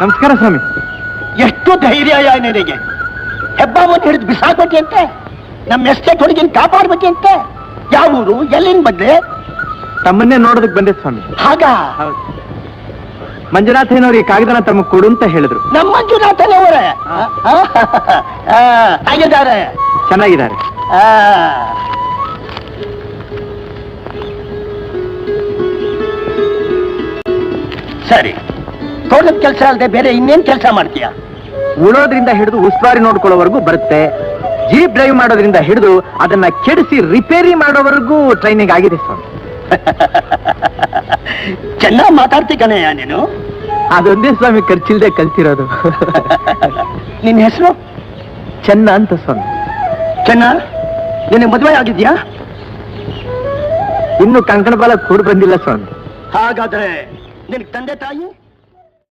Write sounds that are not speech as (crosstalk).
ನಮಸ್ಕಾರ ಸ್ವಾಮಿ. ಎಷ್ಟು ಧೈರ್ಯ ನಿನಗೆ? ಹೆಬ್ಬಾವನ್ನು ಹಿಡಿದು ಬಿಸಾಕ್ಬೇಕಂತೆ? ನಮ್ಮ ಎಸ್ಟೇಟ್ ಹುಡುಗಿನ ಕಾಪಾಡ್ಬೇಕಂತೆ? ಯಾವ ಊರು ಎಲ್ಲಿನ ಬಗ್ಗೆ? ತಮ್ಮನ್ನೇ ನೋಡೋದಕ್ಕೆ ಬಂದೆ ಸ್ವಾಮಿ. ಹಾಗ? ಹೌದು. ಮಂಜುನಾಥಯ್ಯನವ್ರು ಈ ಕಾಗದನ ತಮಗೆ ಕೊಡು ಅಂತ ಹೇಳಿದ್ರು. ನಮ್ಮ ಮಂಜುನಾಥನವರೇ ಆಗಿದ್ದಾರೆ ಚೆನ್ನಾಗಿದ್ದಾರೆ. ಸರಿ. ತೋಟದ ಕೆಲಸ ಅಲ್ಲದೆ ಬೇರೆ ಇನ್ನೇನ್ ಕೆಲಸ ಮಾಡ್ತೀಯ? ಉಳೋದ್ರಿಂದ ಹಿಡಿದು ಉಸ್ತುವಾರಿ ನೋಡ್ಕೊಳ್ಳೋವರೆಗೂ ಬರುತ್ತೆ. ಜೀಪ್ ಡ್ರೈವ್ ಮಾಡೋದ್ರಿಂದ ಹಿಡಿದು ಅದನ್ನ ಕೆಡಿಸಿ ರಿಪೇರಿ ಮಾಡೋವರೆಗೂ ಟ್ರೈನಿಂಗ್ ಆಗಿದೆ ಸ್ವಾಮಿ. (laughs) ಚೆನ್ನಾಗಿ ಮಾತಾಡ್ತಿ ಕಣಯ್ಯ ನೀನು. ಅದೊಂದೇ ಸ್ವಾಮಿ ಖರ್ಚಿಲ್ದೆ ಕಲ್ತಿರೋದು. (laughs) ನಿನ್ನ ಹೆಸರು? ಚೆನ್ನ ಅಂತ ಸ್ವಾಮಿ. ಚೆನ್ನ? ನಿನಗೆ ಮದುವೆ ಆಗಿದ್ಯಾ? ಇನ್ನು ಕಂಕಣ ಬಾಲ ಕೂಡ ಬಂದಿಲ್ಲ ಸ್ವಾಮಿ. ಹಾಗಾದ್ರೆ ನಿನ್ ತಂದೆ ತಾಯಿ?